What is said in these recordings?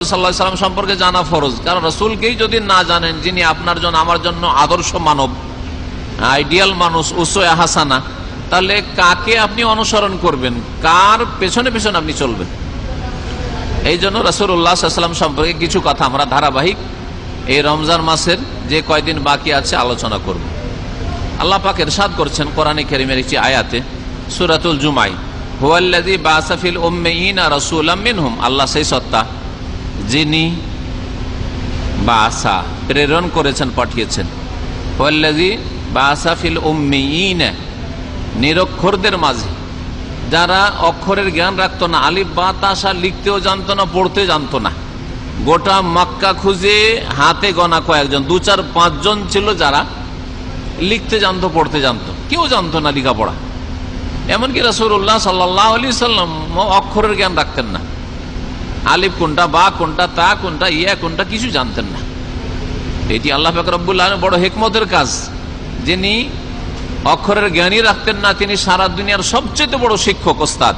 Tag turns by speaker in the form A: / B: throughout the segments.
A: সাল্লাহ সাল্লাম সম্পর্কে জানা ফরজ। কারণ রসুলকেই যদি না জানেন, যিনি আপনার জন্য, আমার জন্য আদর্শ মানব, আইডিয়াল মানুষ উসোয়া হাসানা তাহলে কাকে আপনি অনুসরণ করবেন? কার পেছনে পেছনে আপনি চলবেন? এই জন্য রসুল্লাহাম সম্পর্কে কিছু কথা আমরা ধারাবাহিক এই রমজান মাসের যে কয়দিন বাকি আছে আলোচনা করব। আল্লাহ পাক এরশাদ করছেন কোরআনে কেরিমের একটি আয়াতে, সুরাতুল জুমাই হুয়াল্লাদি বাসাফিল উম্মেইনা রসুলাম মিনহুম। আল্লাহ সেই সত্তা যিনি বা বাসা প্রেরণ করেছেন, পাঠিয়েছেন। হুয়াল্লাদি বাসাফিল উম্মেইনা নিরক্ষরদের মাঝে। যারা অক্ষরের জ্ঞান রাখতো না, আলিফ বা তাসা লিখতেও জানতো না পড়তে জানতো না। গোটা মাক্কা খুঁজে হাতে গনা কয়েকজন, দু চার পাঁচজন ছিল যারা লিখতে জানতো, পড়তে জানতো। কেউ জানতো না লেখাপড়া। এমনকি রসুল্লাহ সাল্লাহ আলি সাল্লাম অক্ষরের জ্ঞান রাখতেন না। আলিফ কোনটা, বা কোনটা, তা কোনটা, ইয়া কোনটা কিছু জানতেন না। এটি আল্লাহ ফাকরবুল্লাহ বড় হেকমতের কাজ। যিনি অক্ষরের জ্ঞানী রাখতেন না, তিনি সারা দুনিয়ার সবচেয়ে বড় শিক্ষক, ওস্তাদ।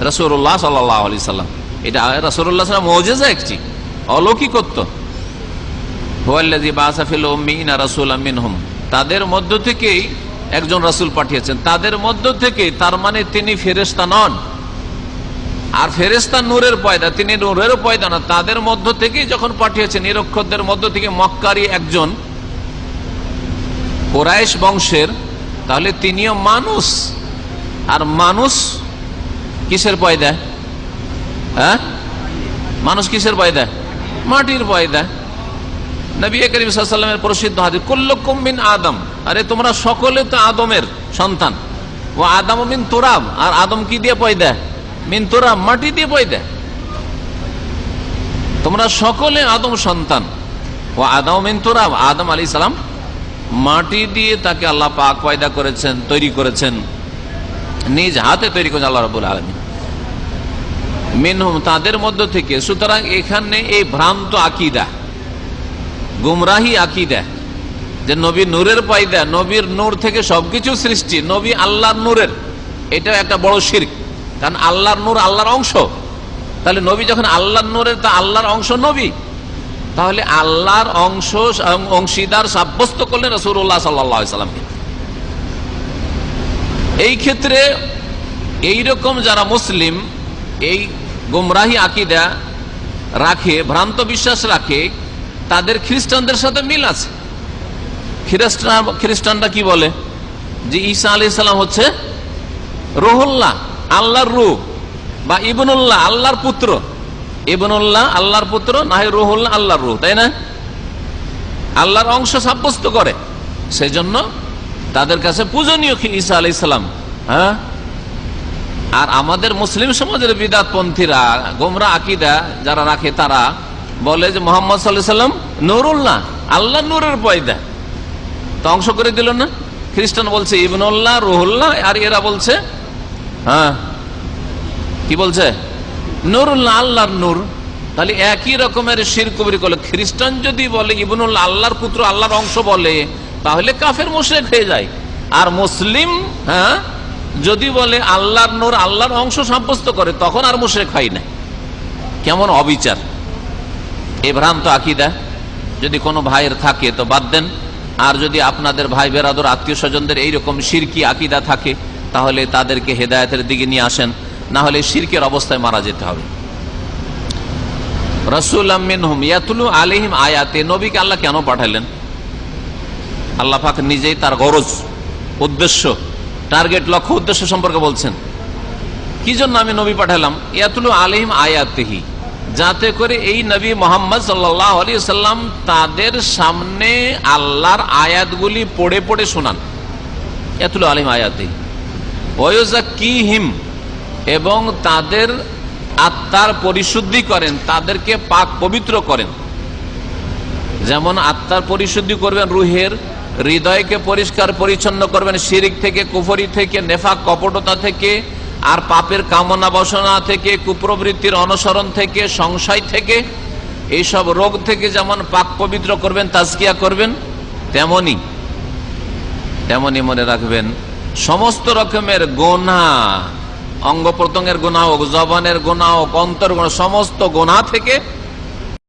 A: রসুল্লাহ সাল্লাহ আলি সাল্লাম। এটা রসুল্লাহ সাল্লাম মজেজা একটি, অলৌকিকত্ব। তাদের মধ্য থেকেই একজন রসুল পাঠিয়েছেন। তাদের মধ্য থেকে তার মানে তিনি ফেরেস্তা নন। আর ফেরেস্তা নূরের পয়দা, তিনি নূরের পয়দা না, তাদের মধ্য থেকেই যখন পাঠিয়েছেন, নিরক্ষরদের মধ্য থেকে মক্কারি একজন কোরাইশ বংশের, তাহলে তিনিও মানুষ। আর মানুষ কিসের পয়দা? হ্যাঁ? মানুষ কিসের পয়দা? মাটির পয়দা। নবী করিম সাল্লামের প্রসিদ্ধ হাজির কুল্লকুম আদম। আরে, তোমরা সকলে তো আদমের সন্তান। ও আদম মিন তোরাব। আর আদম কি দিয়ে পয়দা? মিন তোরাব মাটি দিয়ে পয়দা তোমরা সকলে আদম সন্তান। ও আদম মিন তোরাব আদম আলী সালাম মাটি দিয়ে তাকে আল্লাহ পাক পয়দা করেছেন, তৈরি করেছেন। নিজ হাতে তৈরি করেছেন আল্লাহ রবুল আলমী মিনহুম তাদের মধ্য থেকে, সুতরাং এখানে এই ভ্রান্ত আকিদা, গুমরাহি আকিদা, যে নবী নূরের পায়দা, নবীর নূর থেকে সবকিছু সৃষ্টি, নবী আল্লাহ নূরের এটা একটা বড় শির্ক। কারণ আল্লাহর নূর আল্লাহর অংশ। তাহলে নবী যখন আল্লাহর নূরের তা আল্লাহর অংশ নবী। তাহলে আল্লাহর অংশ অংশীদার সাব্যস্ত করলেন রসুল্লাহ সাল্লামকে। এই ক্ষেত্রে এই রকম যারা মুসলিম, এই গুমরাহি আকিদা রাখে, ভ্রান্ত বিশ্বাস রাখে, তাদের খ্রিস্টানদের সাথে মিল আছে। খ্রিস্টান, খ্রিস্টানরা কি বলে? যে ঈসা আলি সাল্লাম হচ্ছে রোহুল্লাহ। আল্লাহর রূপ বা ইবনুল্লাহ আল্লাহর পুত্র। ইবনুল্লাহ আল্লাহর পুত্র, না হয় রুহুল্লাহ আল্লাহর রুহ তাই না? আল্লাহর অংশ সাব্যস্ত করে। সেই জন্য তাদের কাছে পূজনীয় ঈসা আলি সাল্লাম হ্যাঁ? আর আমাদের মুসলিম সমাজের বিদাতপন্থীরা, গোমরা আকিদা যারা রাখে তারা বলে যে মোহাম্মদ সাল্লাম নুরুল্লাহ, আল্লাহ নূরের পয়দা। তো অংশ করে দিল না? খ্রিস্টান বলছে ইবনুল্লাহ, রুহুল্লাহ, আর এরা বলছে হ্যাঁ? কি বলছে? নুরুল্লাহ আল্লাহর নূর। তাহলে একই রকমের শির কবির করলে। খ্রিস্টান যদি বলে ইবনুল্লাহ আল্লাহর পুত্র, আল্লাহর অংশ বলে, তাহলে কাফের মোশেক হয়ে যায়। আর মুসলিম হ্যাঁ যদি বলে আল্লাহর নূর, আল্লাহর অংশ সাব্যস্ত করে, তখন আর মোশেক হয় না। কেমন অবিচার। এ ভ্রান্ত আকিদা। যদি কোনো ভাইয়ের থাকে, তো বাদ দেন। আর যদি আপনাদের ভাই বেরাদর আত্মীয় স্বজনদের এইরকম সিরকি আকিদা থাকে তাহলে তাদেরকে হেদায়তের দিকে নিয়ে আসেন। না হলে শিরকের অবস্থায় মারা যেতে হবে। রসুল ইয়াতুলু আলিহিম আয়াতে, নবীকে আল্লাহ কেন পাঠালেন? আল্লাহ পাক নিজেই তার গরজ, উদ্দেশ্য, টার্গেট, লক্ষ্য, উদ্দেশ্য সম্পর্কে বলছেন। কি জন্য আমি নবী পাঠালাম? ইয়াতুলু আলিহিম আয়াতেহি, যাতে করে এই নবী মোহাম্মদ সাল্লাহ সাল্লাম তাদের সামনে আল্লাহর আয়াতগুলি পড়ে পড়ে শোনান। ইয়াতুলু আলিম আয়াতেহি। হিম এবং তাদের আত্মার পরিশুদ্ধি করেন, তাদেরকে পাক পবিত্র করেন। যেমন আত্মার পরিশুদ্ধি করবেন রুহের, হৃদয়কে পরিষ্কার পরিচ্ছন্ন করবেন শিরিক থেকে, কুফরি থেকে, নেফাক, কপটতা থেকে, আর পাপের কামনা বসনা থেকে, কুপ্রবৃত্তির অনুসরণ থেকে, সংশয় থেকে, এইসব রোগ থেকে যেমন পাক পবিত্র করবেন, তাজকিয়া করবেন, তেমনি তেমনি মনে রাখবেন সমস্ত রকমের গোনা অঙ্গ প্রত্যঙ্গের গোনা হোক, জবানের গোনা হোক, অন্তর গোনা, সমস্ত গোনা থেকে